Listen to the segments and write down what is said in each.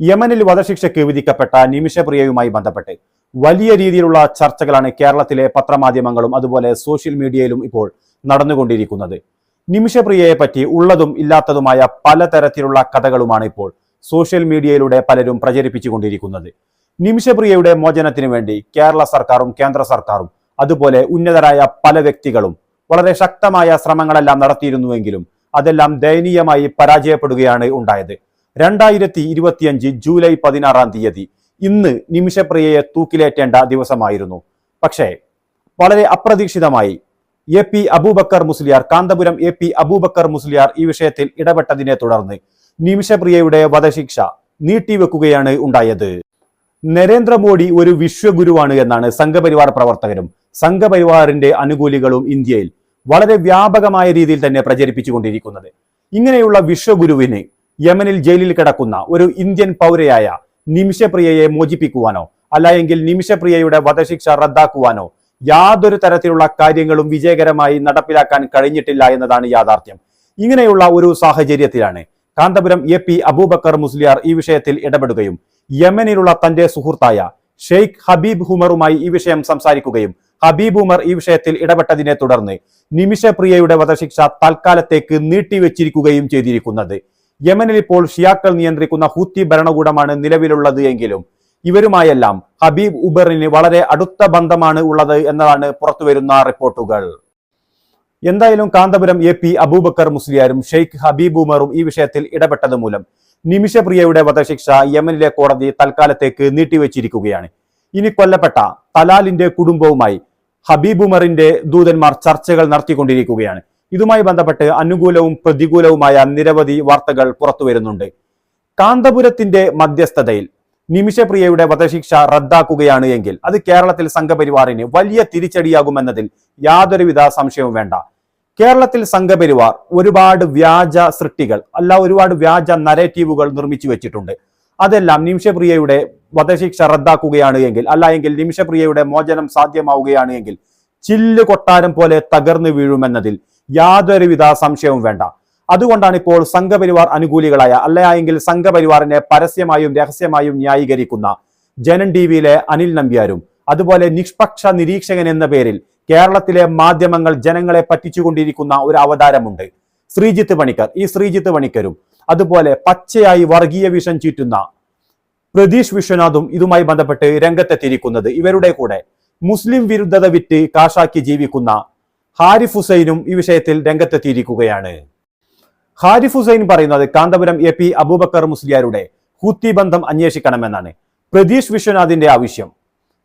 യമനിൽ വധശിക്ഷയ്ക്ക് വിധിക്കപ്പെട്ട നിമിഷപ്രിയയുമായി ബന്ധപ്പെട്ട് വലിയ രീതിയിലുള്ള ചർച്ചകളാണ് കേരളത്തിലെ പത്രമാധ്യമങ്ങളും അതുപോലെ സോഷ്യൽ മീഡിയയിലും ഇപ്പോൾ നടന്നുകൊണ്ടിരിക്കുന്നത്. നിമിഷപ്രിയയെ പറ്റി ഉള്ളതും ഇല്ലാത്തതുമായ പലതരത്തിലുള്ള കഥകളുമാണ് ഇപ്പോൾ സോഷ്യൽ മീഡിയയിലൂടെ പലരും പ്രചരിപ്പിച്ചുകൊണ്ടിരിക്കുന്നത്. നിമിഷപ്രിയയുടെ മോചനത്തിന് വേണ്ടി കേരള സർക്കാരും കേന്ദ്ര സർക്കാരും അതുപോലെ ഉന്നതരായ പല വ്യക്തികളും വളരെ ശക്തമായ ശ്രമങ്ങളെല്ലാം നടത്തിയിരുന്നുവെങ്കിലും അതെല്ലാം ദയനീയമായി പരാജയപ്പെടുകയാണ് ഉണ്ടായത്. രണ്ടായിരത്തി ഇരുപത്തിയഞ്ച് ജൂലൈ പതിനാറാം തീയതി. ഇന്ന് നിമിഷപ്രിയയെ തൂക്കിലേറ്റേണ്ട ദിവസമായിരുന്നു. പക്ഷേ വളരെ അപ്രതീക്ഷിതമായി A P Abubakar Musliyar Kanthapuram A P Abubakar Musliyar ഈ വിഷയത്തിൽ ഇടപെട്ടതിനെ തുടർന്ന് നിമിഷപ്രിയയുടെ വധശിക്ഷ നീട്ടിവെക്കുകയാണ് ഉണ്ടായത്. നരേന്ദ്രമോദി ഒരു വിശ്വഗുരുവാണ് എന്നാണ് സംഘപരിവാർ പ്രവർത്തകരും സംഘപരിവാറിന്റെ അനുകൂലികളും ഇന്ത്യയിൽ വളരെ വ്യാപകമായ രീതിയിൽ തന്നെ പ്രചരിപ്പിച്ചുകൊണ്ടിരിക്കുന്നത്. ഇങ്ങനെയുള്ള വിശ്വഗുരുവിന് യമനിൽ ജയിലിൽ കിടക്കുന്ന ഒരു ഇന്ത്യൻ പൗരയായ നിമിഷപ്രിയയെ മോചിപ്പിക്കുവാനോ അല്ലായെങ്കിൽ നിമിഷപ്രിയയുടെ വധശിക്ഷ റദ്ദാക്കുവാനോ യാതൊരു തരത്തിലുള്ള കാര്യങ്ങളും വിജയകരമായി നടപ്പിലാക്കാൻ കഴിഞ്ഞിട്ടില്ല എന്നതാണ് യാഥാർത്ഥ്യം. ഇങ്ങനെയുള്ള ഒരു സാഹചര്യത്തിലാണ് കാന്തപുരം എ പി അബൂബക്കർ മുസ്ലിയാർ ഈ വിഷയത്തിൽ ഇടപെടുകയും യമനിലുള്ള തന്റെ സുഹൃത്തായ ഷെയ്ഖ് ഹബീബ് ഹുമറുമായി ഈ വിഷയം സംസാരിക്കുകയും ഹബീബ് ഉമർ ഈ വിഷയത്തിൽ ഇടപെട്ടതിനെ തുടർന്ന് നിമിഷപ്രിയയുടെ വധശിക്ഷ തൽക്കാലത്തേക്ക് നീട്ടിവെച്ചിരിക്കുകയും ചെയ്തിരിക്കുന്നത് യമനിൽ ഇപ്പോൾ ഷിയാക്കൾ നിയന്ത്രിക്കുന്ന ഹൂത്തി ഭരണകൂടമാണ് നിലവിലുള്ളത് എങ്കിലും ഇവരുമായെല്ലാം ഹബീബ് ഉബറിന് വളരെ അടുത്ത ബന്ധമാണ് ഉള്ളത് എന്നതാണ് പുറത്തുവരുന്ന റിപ്പോർട്ടുകൾ. എന്തായാലും കാന്തപുരം എ പി അബൂബക്കർ മുസ്ലിയാരും ഷെയ്ഖ് ഹബീബ് ഉമറും ഈ വിഷയത്തിൽ ഇടപെട്ടത് മൂലം നിമിഷപ്രിയയുടെ വധശിക്ഷ യമനിലെ കോടതി തൽക്കാലത്തേക്ക് നീട്ടിവെച്ചിരിക്കുകയാണ്. ഇനി കൊല്ലപ്പെട്ട തലാലിന്റെ കുടുംബവുമായി ഹബീബ് ഉമറിന്റെ ദൂതന്മാർ ചർച്ചകൾ നടത്തിക്കൊണ്ടിരിക്കുകയാണ്. ഇതുമായി ബന്ധപ്പെട്ട് അനുകൂലവും പ്രതികൂലവുമായ നിരവധി വാർത്തകൾ പുറത്തുവരുന്നുണ്ട് കാന്തപുരത്തിന്റെ മധ്യസ്ഥതയിൽ നിമിഷപ്രിയയുടെ വധശിക്ഷ റദ്ദാക്കുകയാണ് എങ്കിൽ അത് കേരളത്തിൽ സംഘപരിവാറിന് വലിയ തിരിച്ചടിയാകുമെന്നതിൽ യാതൊരുവിധ സംശയവും വേണ്ട. കേരളത്തിൽ സംഘപരിവാർ ഒരുപാട് വ്യാജ സൃഷ്ടികൾ അല്ല ഒരുപാട് വ്യാജ നരേറ്റീവുകൾ നിർമ്മിച്ചു വെച്ചിട്ടുണ്ട്. അതെല്ലാം നിമിഷപ്രിയയുടെ വധശിക്ഷ റദ്ദാക്കുകയാണ് എങ്കിൽ അല്ല എങ്കിൽ നിമിഷപ്രിയയുടെ മോചനം സാധ്യമാവുകയാണ് എങ്കിൽ ചില്ല് കൊട്ടാരം പോലെ തകർന്നു വീഴുമെന്നതിൽ യാതൊരുവിധ സംശയവും വേണ്ട. അതുകൊണ്ടാണ് ഇപ്പോൾ സംഘപരിവാർ അനുകൂലികളായ അല്ലയെങ്കിൽ സംഘപരിവാറിനെ പരസ്യമായും രഹസ്യമായും ന്യായീകരിക്കുന്ന ജനൻ ടി വിയിലെ അനിൽ നമ്പ്യാരും അതുപോലെ നിഷ്പക്ഷ നിരീക്ഷകൻ എന്ന പേരിൽ കേരളത്തിലെ മാധ്യമങ്ങൾ ജനങ്ങളെ പറ്റിച്ചുകൊണ്ടിരിക്കുന്ന ഒരു അവതാരമുണ്ട്. ശ്രീജിത്ത് പണിക്കർ. ഈ ശ്രീജിത്ത് പണിക്കരും അതുപോലെ പച്ചയായി വർഗീയ വിഷം ചീറ്റുന്ന പ്രതീഷ് വിശ്വനാഥും ഇതുമായി ബന്ധപ്പെട്ട് രംഗത്തെത്തിയിരിക്കുന്നത് ഇവരുടെ കൂടെ മുസ്ലിം വിരുദ്ധത വിറ്റ് കാശാക്കി ജീവിക്കുന്ന ഹാരിഫ് ഹുസൈനും ഈ വിഷയത്തിൽ രംഗത്തെത്തിയിരിക്കുകയാണ്. ഹാരിഫ് ഹുസൈൻ പറയുന്നത് കാന്തപുരം എ പി അബൂബക്കർ മുസ്ലിയാരുടെ ഹൂത്തി ബന്ധം അന്വേഷിക്കണമെന്നാണ്. പ്രതീഷ് വിശ്വനാഥിന്റെ ആവശ്യം.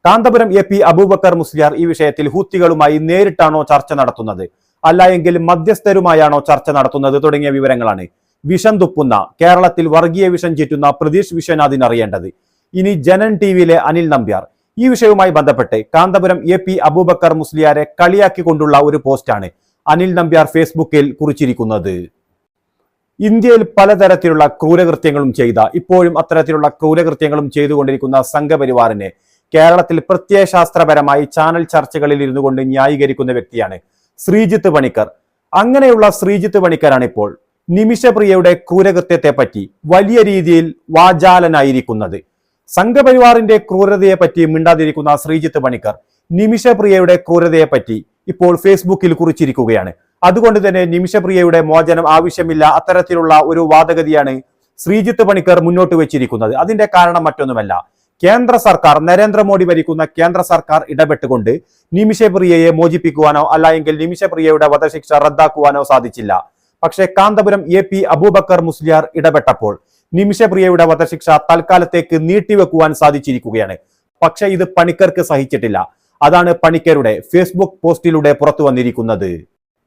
കാന്തപുരം എ പി അബൂബക്കർ മുസ്ലിയാർ ഈ വിഷയത്തിൽ ഹൂത്തികളുമായി നേരിട്ടാണോ ചർച്ച നടത്തുന്നത്? അല്ല എങ്കിൽ മധ്യസ്ഥരുമായാണോ ചർച്ച നടത്തുന്നത്? തുടങ്ങിയ വിവരങ്ങളാണ് വിഷം തുപ്പുന്ന കേരളത്തിൽ വർഗീയ വിഷം ചീറ്റുന്ന പ്രതീഷ് വിശ്വനാഥിന് അറിയേണ്ടത് ഇനി ജനൻ ടി വിയിലെ അനിൽ നമ്പ്യാർ ഈ വിഷയവുമായി ബന്ധപ്പെട്ട് കാന്തപുരം എ പി അബൂബക്കർ മുസ്ലിയാരെ കളിയാക്കിക്കൊണ്ടുള്ള ഒരു പോസ്റ്റാണ് അനിൽ നമ്പ്യാർ ഫേസ്ബുക്കിൽ കുറിച്ചിരിക്കുന്നത്. ഇന്ത്യയിൽ പലതരത്തിലുള്ള ക്രൂരകൃത്യങ്ങളും ചെയ്ത ഇപ്പോഴും അത്തരത്തിലുള്ള ക്രൂരകൃത്യങ്ങളും ചെയ്തുകൊണ്ടിരിക്കുന്ന സംഘപരിവാറിനെ കേരളത്തിൽ പ്രത്യയശാസ്ത്രപരമായി ചാനൽ ചർച്ചകളിൽ ഇരുന്നു കൊണ്ട് ന്യായീകരിക്കുന്ന വ്യക്തിയാണ് ശ്രീജിത്ത് പണിക്കർ. അങ്ങനെയുള്ള ശ്രീജിത്ത് പണിക്കരാണ് ഇപ്പോൾ നിമിഷപ്രിയയുടെ ക്രൂരകൃത്യത്തെ പറ്റി വലിയ രീതിയിൽ വാചാലനായിരിക്കുന്നത്. സംഘപരിവാറിന്റെ ക്രൂരതയെ പറ്റി മിണ്ടാതിരിക്കുന്ന ശ്രീജിത്ത് പണിക്കർ നിമിഷപ്രിയയുടെ ക്രൂരതയെ പറ്റി ഇപ്പോൾ ഫേസ്ബുക്കിൽ കുറിച്ചിരിക്കുകയാണ്. അതുകൊണ്ട് തന്നെ നിമിഷപ്രിയയുടെ മോചനം ആവശ്യമില്ല അത്തരത്തിലുള്ള ഒരു വാദഗതിയാണ് ശ്രീജിത്ത് പണിക്കർ മുന്നോട്ട് വെച്ചിരിക്കുന്നത്. അതിന്റെ കാരണം മറ്റൊന്നുമല്ല. കേന്ദ്ര സർക്കാർ നരേന്ദ്രമോദി ഭരിക്കുന്ന കേന്ദ്ര സർക്കാർ ഇടപെട്ടുകൊണ്ട് നിമിഷപ്രിയയെ മോചിപ്പിക്കുവാനോ അല്ല എങ്കിൽ നിമിഷപ്രിയയുടെ വധശിക്ഷ റദ്ദാക്കുവാനോ സാധിച്ചില്ല. പക്ഷേ കാന്തപുരം എ പി അബൂബക്കർ മുസ്ലിയാർ ഇടപെട്ടപ്പോൾ നിമിഷപ്രിയയുടെ വധശിക്ഷ തൽക്കാലത്തേക്ക് നീട്ടിവെക്കുവാൻ സാധിച്ചിരിക്കുകയാണ്. പക്ഷേ ഇത് പണിക്കർക്ക് സഹിച്ചിട്ടില്ല. അതാണ് പണിക്കരുടെ ഫേസ്ബുക്ക് പോസ്റ്റിലൂടെ പുറത്തു വന്നിരിക്കുന്നത്.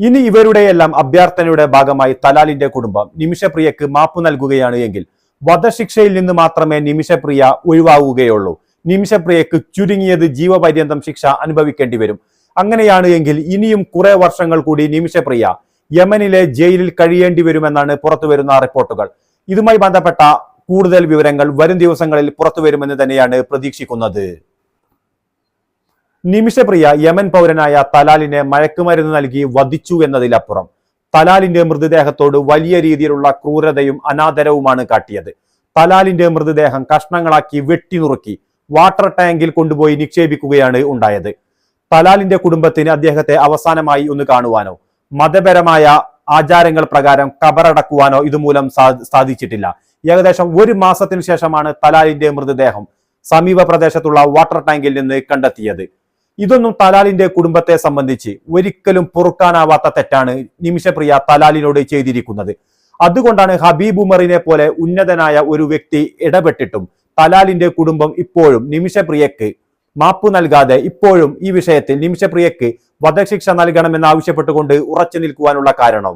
ഇനി ഇവരുടെയെല്ലാം അഭ്യർത്ഥനയുടെ ഭാഗമായി തലാലിന്റെ കുടുംബം നിമിഷപ്രിയക്ക് മാപ്പ് നൽകുകയാണ് എങ്കിൽ വധശിക്ഷയിൽ നിന്ന് മാത്രമേ നിമിഷപ്രിയ ഒഴിവാകുകയുള്ളൂ. നിമിഷപ്രിയക്ക് ചുരുങ്ങിയത് ജീവപര്യന്തം ശിക്ഷ അനുഭവിക്കേണ്ടി വരും. അങ്ങനെയാണ് എങ്കിൽ ഇനിയും കുറെ വർഷങ്ങൾ കൂടി നിമിഷപ്രിയ യമനിലെ ജയിലിൽ കഴിയേണ്ടി വരുമെന്നാണ് പുറത്തുവരുന്ന റിപ്പോർട്ടുകൾ. ഇതുമായി ബന്ധപ്പെട്ട കൂടുതൽ വിവരങ്ങൾ വരും ദിവസങ്ങളിൽ പുറത്തു വരുമെന്ന് തന്നെയാണ് പ്രതീക്ഷിക്കുന്നത്. നിമിഷപ്രിയ യമൻ പൗരനായ തലാലിനെ മയക്കുമരുന്ന് നൽകി വധിച്ചു എന്നതിലപ്പുറം. തലാലിന്റെ മൃതദേഹത്തോട് വലിയ രീതിയിലുള്ള ക്രൂരതയും അനാദരവുമാണ് കാട്ടിയത്. തലാലിന്റെ മൃതദേഹം കഷ്ണങ്ങളാക്കി വെട്ടിനുറുക്കി വാട്ടർ ടാങ്കിൽ കൊണ്ടുപോയി നിക്ഷേപിക്കുകയാണ് ഉണ്ടായത്. തലാലിന്റെ കുടുംബത്തിന് അദ്ദേഹത്തെ അവസാനമായി ഒന്ന് കാണുവാനോ. മതപരമായ ആചാരങ്ങൾ പ്രകാരം കബറടക്കുവാനോ ഇതുമൂലം സാധിച്ചിട്ടില്ല. ഏകദേശം ഒരു മാസത്തിനു ശേഷമാണ് തലാലിന്റെ മൃതദേഹം സമീപ പ്രദേശത്തുള്ള വാട്ടർ ടാങ്കിൽ നിന്ന് കണ്ടെത്തിയത്. ഇതൊന്നും തലാലിന്റെ കുടുംബത്തെ സംബന്ധിച്ച് ഒരിക്കലും പൊറുക്കാനാവാത്ത തെറ്റാണ് നിമിഷപ്രിയ തലാലിനോട് ചെയ്തിരിക്കുന്നത്. അതുകൊണ്ടാണ് ഹബീബ് ഉമറിനെ പോലെ ഉന്നതനായ ഒരു വ്യക്തി ഇടപെട്ടിട്ടും തലാലിന്റെ കുടുംബം ഇപ്പോഴും നിമിഷപ്രിയക്ക് മാപ്പ് നൽകാതെ ഇപ്പോഴും ഈ വിഷയത്തിൽ നിമിഷപ്രിയക്ക് വധശിക്ഷ നൽകണമെന്ന് ആവശ്യപ്പെട്ടുകൊണ്ട് ഉറച്ചു നിൽക്കുവാനുള്ള കാരണം.